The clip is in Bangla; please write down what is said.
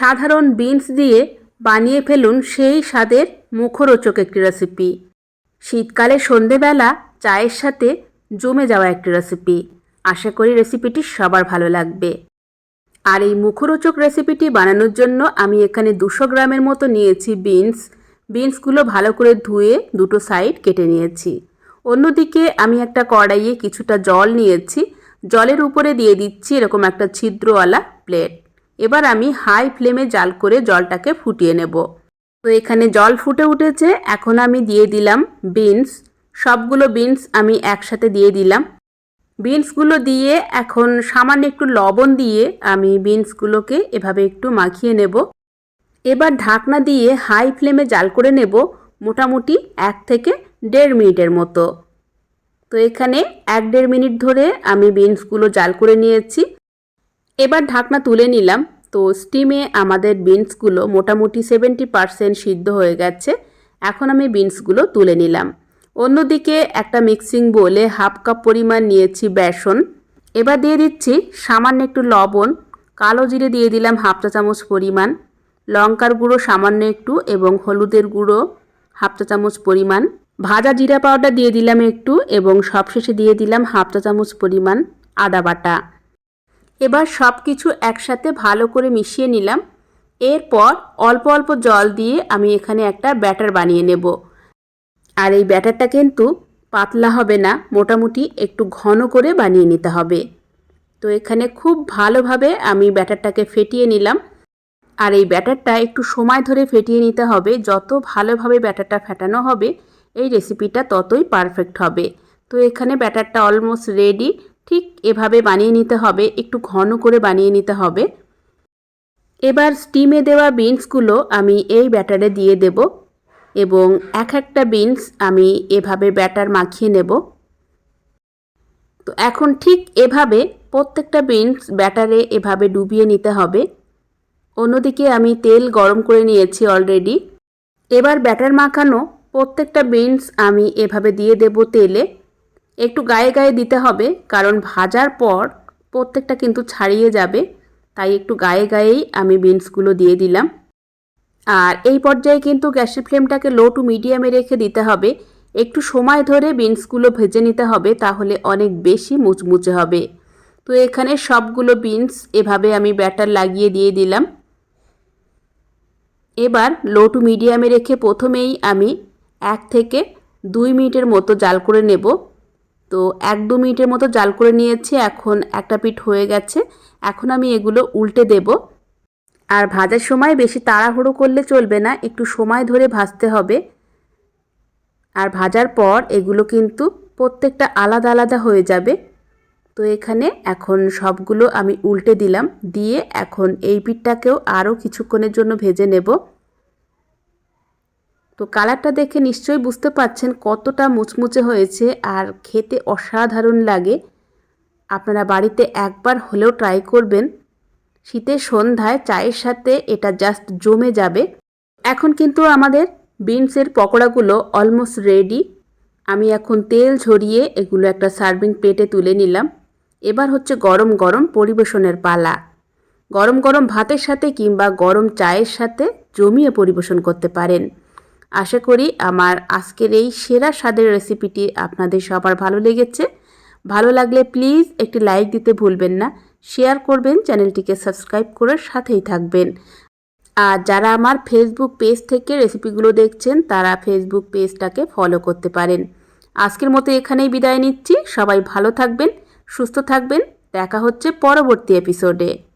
সাধারণ বিনস দিয়ে বানিয়ে ফেলুন সেই স্বাদের মুখরোচক একটি রেসিপি শীতকালে সন্ধেবেলা চায়ের সাথে জমে যাওয়া একটি রেসিপি আশা করি রেসিপিটি সবার ভালো লাগবে। আর এই মুখরোচক রেসিপিটি বানানোর জন্য আমি এখানে দুশো গ্রামের মতো নিয়েছি বিনস। বিনসগুলো ভালো করে ধুয়ে দুটো সাইড কেটে নিয়েছি। অন্যদিকে আমি একটা কড়াইয়ে কিছুটা জল নিয়েছি। জলের উপরে দিয়ে দিচ্ছি এরকম একটা ছিদ্রওয়ালা প্লেট এবার আমি হাই ফ্লেমে জাল করে জলটাকে ফুটিয়ে নেব। তো এখানে জল ফুটে উঠেছে, এখন আমি দিয়ে দিলাম বিনস। সবগুলো বিনস আমি একসাথে দিয়ে দিলাম। বিনসগুলো দিয়ে এখন সামান্য একটু লবণ দিয়ে আমি বিনসগুলোকে এভাবে একটু মাখিয়ে নেব। এবার ঢাকনা দিয়ে হাই ফ্লেমে জাল করে নেব মোটামুটি এক থেকে দেড় মিনিটের মতো। তো এখানে এক দেড় মিনিট ধরে আমি বিনসগুলো জাল করে নিয়েছি। এবার ঢাকনা তুলে নিলাম। তো স্টিমে আমাদের বিনসগুলো মোটামুটি সেভেন্টি পারসেন্ট সিদ্ধ হয়ে গেছে। এখন আমি বিনসগুলো তুলে নিলাম। অন্যদিকে একটা মিক্সিং বোলে হাফ কাপ পরিমাণ নিয়েছি বেসন। এবার দিয়ে দিচ্ছি সামান্য একটু লবণ, কালো জিরে দিয়ে দিলাম হাফ চা চামচ পরিমাণ, লঙ্কার গুঁড়ো সামান্য একটু এবং হলুদের গুঁড়ো হাফ চা চামচ পরিমাণ, ভাজা জিরা পাউডার দিয়ে দিলাম একটু এবং সবশেষে দিয়ে দিলাম হাফ চা চামচ পরিমাণ আদা বাটা। এবার সব কিছু একসাথে ভালো করে মিশিয়ে নিলাম। এরপর অল্প অল্প জল দিয়ে আমি এখানে একটা ব্যাটার বানিয়ে নেব। আর এই ব্যাটারটা কিন্তু পাতলা হবে না, মোটামুটি একটু ঘন করে বানিয়ে নিতে হবে। তো এখানে খুব ভালোভাবে আমি ব্যাটারটাকে ফেটিয়ে নিলাম। আর এই ব্যাটারটা একটু সময় ধরে ফেটিয়ে নিতে হবে। যত ভালোভাবে ব্যাটারটা ফেটানো হবে, এই রেসিপিটা ততই পারফেক্ট হবে। তো এখানে ব্যাটারটা অলমোস্ট রেডি ঠিক এভাবে বানিয়ে নিতে হবে, একটু ঘন করে বানিয়ে নিতে হবে। এবার স্টিমে দেওয়া বিনসগুলো আমি এই ব্যাটারে দিয়ে দেব এবং এক একটা বিনস আমি এভাবে ব্যাটার মাখিয়ে নেব। তো এখন ঠিক এভাবে প্রত্যেকটা বিনস ব্যাটারে এভাবে ডুবিয়ে নিতে হবে। অন্যদিকে আমি তেল গরম করে নিয়েছি অলরেডি এবার ব্যাটার মাখানো প্রত্যেকটা বিনস আমি এভাবে দিয়ে দেব তেলে। একটু গায়ে গায়ে দিতে হবে, কারণ ভাজার পর প্রত্যেকটা কিন্তু ছাড়িয়ে যাবে, তাই একটু গায়ে গায়েই আমি বিনসগুলো দিয়ে দিলাম। আর এই পর্যায়ে কিন্তু গ্যাসের ফ্লেমটাকে লো টু মিডিয়ামে রেখে দিতে হবে। একটু সময় ধরে বিনসগুলো ভেজে নিতে হবে, তাহলে অনেক বেশি মুচমুচে হবে। তো এখানে সবগুলো বিনস এভাবে আমি ব্যাটার লাগিয়ে দিয়ে দিলাম। এবার লো টু মিডিয়ামে রেখে প্রথমেই আমি এক থেকে দুই মিনিটের মতো জাল করে নেব। তো এক দু মিনিটের মতো জাল করে নিয়েছি, এখন একটা পিঠ হয়ে গেছে। এখন আমি এগুলো উল্টে দেব। আর ভাজার সময় বেশি তাড়াহুড়ো করলে চলবে না, একটু সময় ধরে ভাজতে হবে। আর ভাজার পর এগুলো কিন্তু প্রত্যেকটা আলাদা আলাদা হয়ে যাবে। তো এখানে এখন সবগুলো আমি উল্টে দিলাম, দিয়ে এখন এই পিঠটাকেও আরও কিছুক্ষণের জন্য ভেজে নেব। তো কালারটা দেখে নিশ্চয়ই বুঝতে পাচ্ছেন কতটা মুচমুচে হয়েছে আর খেতে অসাধারণ লাগে। আপনারা বাড়িতে একবার হলেও ট্রাই করবেন। শীতের সন্ধ্যায় চায়ের সাথে এটা জাস্ট জমে যাবে। এখন কিন্তু আমাদের বিনসের পকোড়াগুলো অলমোস্ট রেডি আমি এখন তেল ঝরিয়ে এগুলো একটা সার্ভিং প্লেটে তুলে নিলাম। এবার হচ্ছে গরম গরম পরিবেশনের পালা। গরম গরম ভাতের সাথে কিংবা গরম চায়ের সাথে জমিয়ে পরিবেশন করতে পারেন। আশা করি আমার আজকের এই সেরা স্বাদের রেসিপিটি আপনাদের সবার ভালো লেগেছে। ভালো লাগলে প্লিজ একটি লাইক দিতে ভুলবেন না। শেয়ার করবেন, চ্যানেলটিকে সাবস্ক্রাইব করে সাথেই থাকবেন। আর যারা আমার ফেসবুক পেজ থেকে রেসিপিগুলো দেখছেন, তারা ফেসবুক পেজটাকে ফলো করতে পারেন। আজকের মতো এখানেই বিদায় নিচ্ছি। সবাই ভালো থাকবেন, সুস্থ থাকবেন। দেখা হচ্ছে পরবর্তী এপিসোডে